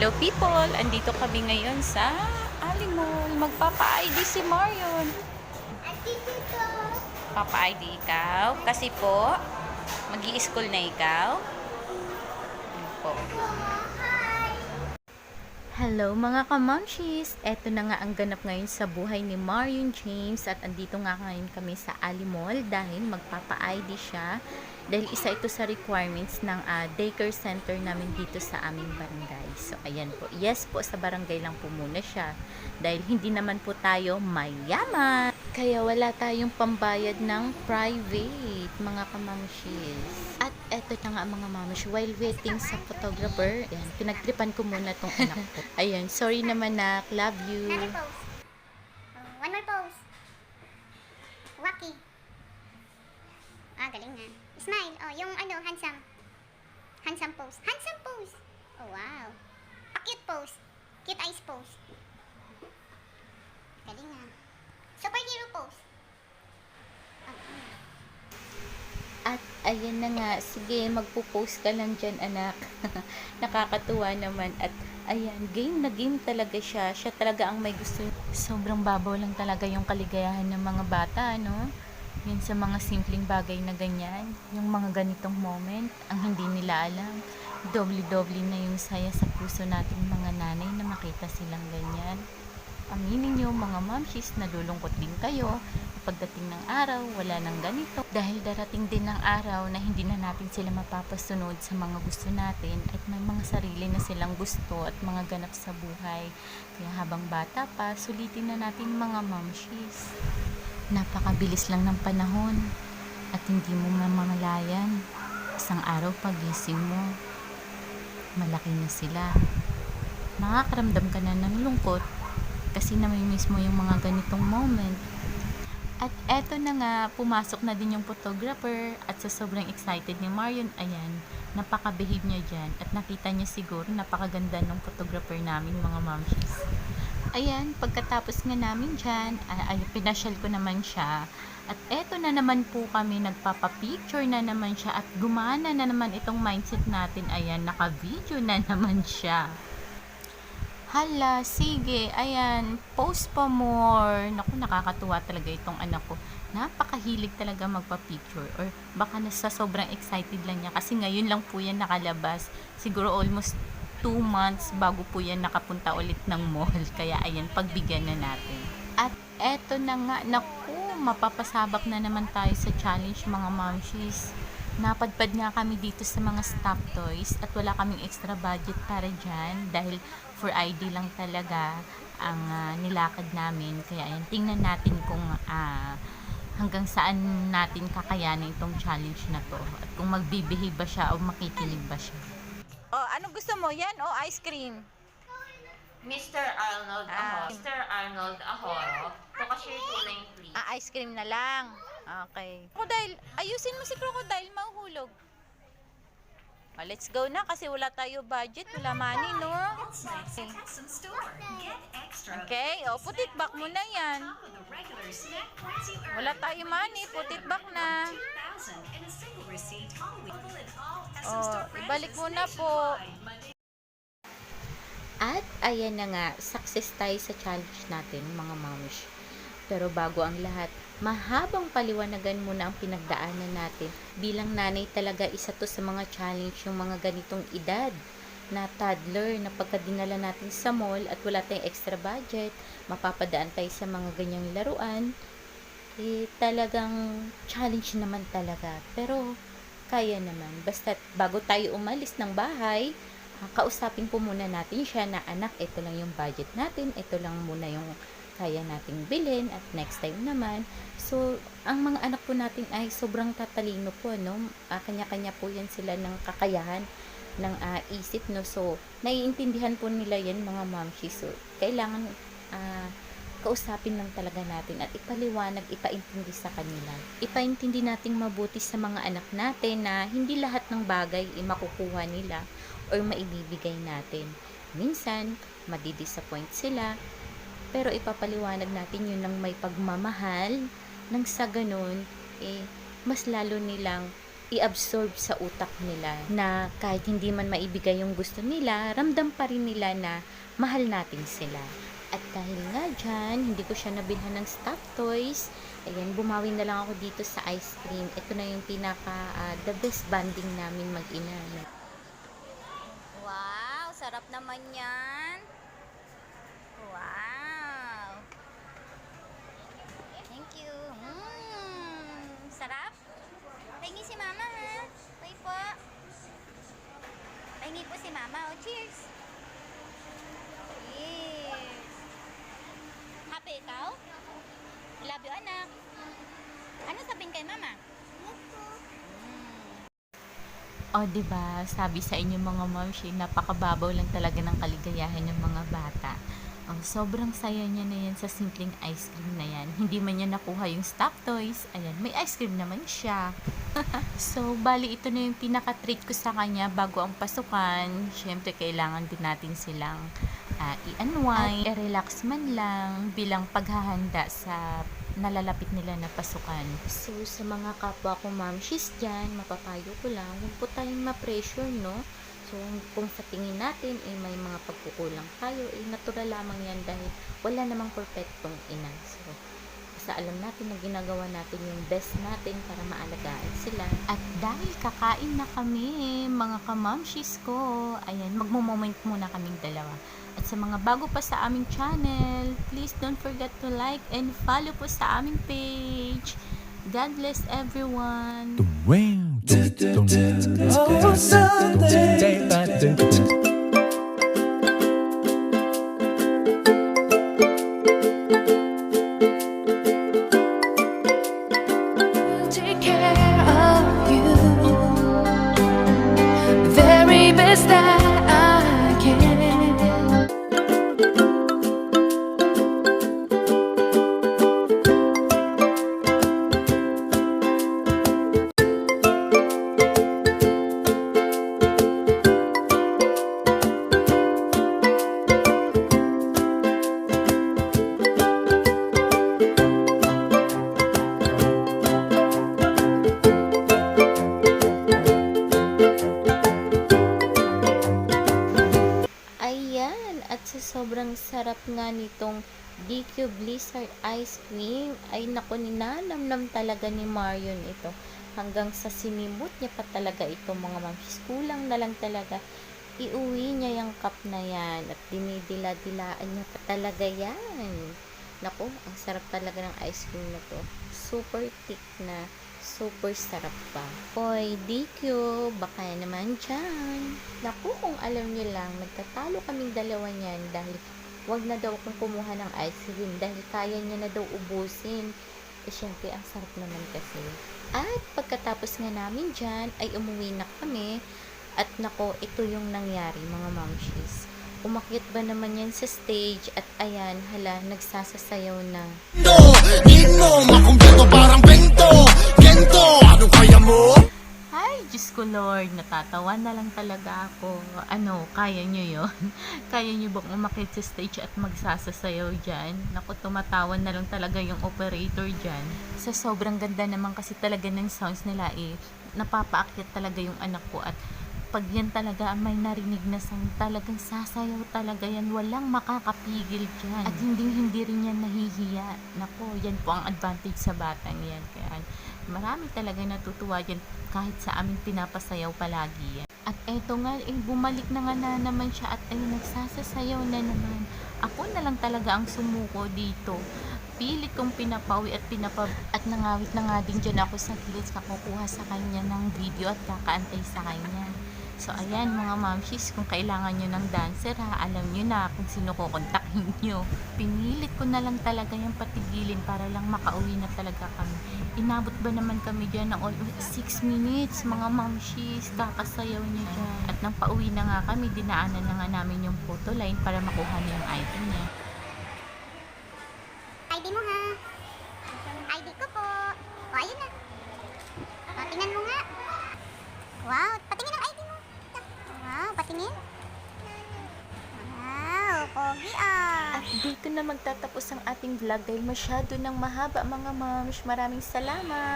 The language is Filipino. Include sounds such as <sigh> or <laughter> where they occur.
Hello people! Andito kami ngayon sa Alimol. Magpapa-ID si Marion. Papa-ID ikaw? Kasi po, mag school na ikaw? Ano po? Hello mga kamamshis! Eto na nga ang ganap ngayon sa buhay ni Marion James at andito nga ngayon kami sa Alimol dahil magpapa-ID siya dahil isa ito sa requirements ng ah, daycare center namin dito sa aming barangay. So ayan po, yes po sa barangay lang po muna siya dahil hindi naman po tayo mayaman. Kaya wala tayong pambayad ng private mga kamamshis. At eto na nga mga mamish, while waiting sa photographer, ayan, pinagtripan ko muna tong anak ko. <laughs> Ayan, sorry naman nak, love you. Another pose. Oh, one more pose. Wacky. Ah, galing nga. Smile. Oh, yung ano, handsome. Handsome pose. Handsome pose. Oh, wow. A cute pose. Cute eyes pose. Galing nga. Superhero pose. Oh, mm. At ayan na nga, sige, magpo-post ka lang dyan, anak. <laughs> Nakakatuwa naman. At ayan, game na game talaga siya. Siya talaga ang may gusto. Sobrang babaw lang talaga yung kaligayahan ng mga bata, no? Yun sa mga simpleng bagay na ganyan. Yung mga ganitong moment, ang hindi nila alam. Doble-doble na yung saya sa puso nating mga nanay na makita silang ganyan. Aminin nyo mga mamshis, nalulungkot din kayo pagdating ng araw, wala nang ganito. Dahil darating din ng araw na hindi na natin sila mapapasunod sa mga gusto natin at may mga sarili na silang gusto at mga ganap sa buhay. Kaya habang bata pa, sulitin na natin mga mamshis. Napakabilis lang ng panahon at hindi mo mamamalayan. Isang araw pagising mo, malaki na sila. Makakaramdam ka na ng lungkot kasi namimiss mo yung mga ganitong moment. At eto na nga, pumasok na din yung photographer at sa sobrang excited ni Marion, ayan, napaka-behave niya dyan at nakita niya siguro napakaganda ng photographer namin mga mamshis. Ayan, pagkatapos nga namin dyan, ay, ay pinasyal ko naman siya. At eto na naman po kami, nagpapapicture na naman siya at gumana na naman itong mindset natin. Ayan, naka-video na <laughs> naman siya. Hala, sige, ayan, post pa more. Naku, nakakatuwa talaga itong anak ko. Napakahilig talaga magpa-picture. Or baka nasa sobrang excited lang niya. Kasi ngayon lang po yan nakalabas. Siguro almost 2 months bago po yan nakapunta ulit ng mall. <laughs> Kaya ayan, pagbigyan na natin. At eto na nga, naku, mapapasabak na naman tayo sa challenge mga momshies. Napadpad nga kami dito sa mga stock toys at wala kaming extra budget para dyan dahil for ID lang talaga ang ah, nilakad namin. Kaya ayan, tingnan natin kung ah, hanggang saan natin kakayanin itong challenge na to at kung magbibihave ba siya o makikinig ba siya. Oh, anong gusto mo? Yan o ice cream? Mr. Arnold Ah. Ahoro. Mr. Arnold Ahoro. To cashier 29 please. Ah, ice cream na lang. Okay. Crocodile, ayusin mo si Crocodile, mahuhulog. Oh, let's go na kasi wala tayo budget, wala money, no? Okay. Okay, oh, putit back mo na yan. Wala tayo money, putit back na. Oh, ibalik mo na po. At ayan na nga, success tayo sa challenge natin, mga moms. Pero bago ang lahat, mahabang paliwanagan muna ang pinagdaanan natin. Bilang nanay talaga, isa to sa mga challenge yung mga ganitong edad na toddler na pagka dinala natin sa mall at wala tayong extra budget, mapapadaan tayo sa mga ganyang laruan, eh talagang challenge naman talaga. Pero kaya naman. Basta bago tayo umalis ng bahay, ah, kausapin po muna natin siya na anak, ito lang yung budget natin, ito lang muna yung kaya nating bilhin at next time naman. So, ang mga anak po natin ay sobrang tatalino po, no? Ah, kanya-kanya po yan sila ng kakayahan ng ah, isip, no? So, naiintindihan po nila yan mga mamshi. So, kailangan ah, kausapin lang talaga natin at ipaliwanag, ipaintindi sa kanila. Ipaintindi nating mabuti sa mga anak natin na hindi lahat ng bagay ay makukuha nila or maibibigay natin. Minsan, madidisappoint sila, pero ipapaliwanag natin yun ng may pagmamahal nang sa ganun, eh, mas lalo nilang i-absorb sa utak nila na kahit hindi man maibigay yung gusto nila, ramdam pa rin nila na mahal natin sila. At dahil nga dyan, hindi ko siya nabilhan ng stuffed toys. Ayan, bumawi na lang ako dito sa ice cream. Ito na yung pinaka ah, the best banding namin mag-ina. Wow, sarap naman yan. Wow. Thank you. Mmm, sarap. Pahingi si mama ha. Pay po. Pahingi po si mama. Oh, cheers. Cheers. Happy ikaw? Love you, anak. Ano sabihin kay mama? O, di ba sabi sa inyo mga momshi, napakababaw lang talaga ng kaligayahan ng mga bata. Ang sobrang saya niya na yan sa simpleng ice cream na yan. Hindi man niya nakuha yung stuffed toys. Ayan, may ice cream naman siya. <laughs> so, bali ito na yung pinaka-treat ko sa kanya bago ang pasukan. Siyempre, kailangan din natin silang ah, i-unwind, i-relax man lang bilang paghahanda sa nalalapit nila na pasukan. So, sa mga kapwa ko mamshis dyan, mapapayo ko lang, huwag po tayong ma-pressure, no? So, kung sa tingin natin, eh, may mga pagkukulang tayo, eh, natural lamang yan dahil wala namang perfectong ina. So, basta alam natin na ginagawa natin yung best natin para maalagaan sila. At dahil kakain na kami, mga kamamshis ko, ayan, magmo-moment muna kaming dalawa. At sa mga bago pa sa aming channel, please don't forget to like and follow po sa aming page. God bless everyone! Oh, Sunday. Nitong DQ Blizzard Ice Cream, ay naku, ninanamnam talaga ni Marion ito. Hanggang sa sinimot niya pa talaga ito mga mamsis. Kulang na lang talaga. Iuwi niya yung cup na yan at dinidila-dilaan niya pa talaga yan. Naku, ang sarap talaga ng ice cream na to. Super thick na super sarap pa. Hoy, DQ, baka naman dyan. Naku, kung alam niyo lang, nagtatalo kaming dalawa niyan dahil wag na daw akong kumuha ng ice cream dahil kaya niya na daw ubusin. Eh, syempre, ang sarap naman kasi. At pagkatapos nga namin dyan, ay umuwi na kami. At nako, ito yung nangyari, mga mamshis. Umakyat ba naman yan sa stage at ayan, hala, nagsasasayaw na. Nino, Lord, natatawa na lang talaga ako. Ano, kaya nyo yon <laughs> Kaya nyo bang umakit sa stage at magsasasayaw dyan? Naku, tumatawan na lang talaga yung operator dyan. Sa sobrang ganda naman kasi talaga ng sounds nila eh, napapaakyat talaga yung anak ko at pag yan talaga may narinig na sound, talagang sasayaw talaga yan. Walang makakapigil dyan. At hindi hindi rin yan nahihiya. Nako, yan po ang advantage sa batang yan. Kaya marami talaga natutuwa yan kahit sa amin pinapasayaw palagi yan. At eto nga, eh, bumalik na nga na naman siya at ay nagsasasayaw na naman. Ako na lang talaga ang sumuko dito. Pilit kong pinapawi at pinapab... At nangawit na nga din dyan ako sa gilid kakukuha sa kanya ng video at kakaantay sa kanya. So, ayan mga mamshis, kung kailangan nyo ng dancer ha, alam nyo na kung sino kukontakin nyo. Pinilit ko na lang talaga yung patigilin para lang makauwi na talaga kami. Inabot ba naman kami dyan ng almost 6 minutes, mga mamshis, kakasayaw nyo dyan. At nang pauwi na nga kami, dinaanan na nga namin yung photo line para makuha na yung item niya. ID mo ha. ID ko po. O, ayun na. O, tingnan mo nga. Wow, patingin ang Mo. Wow, pogi ah. At dito na magtatapos ang ating vlog dahil masyado nang mahaba mga mams. Maraming salamat!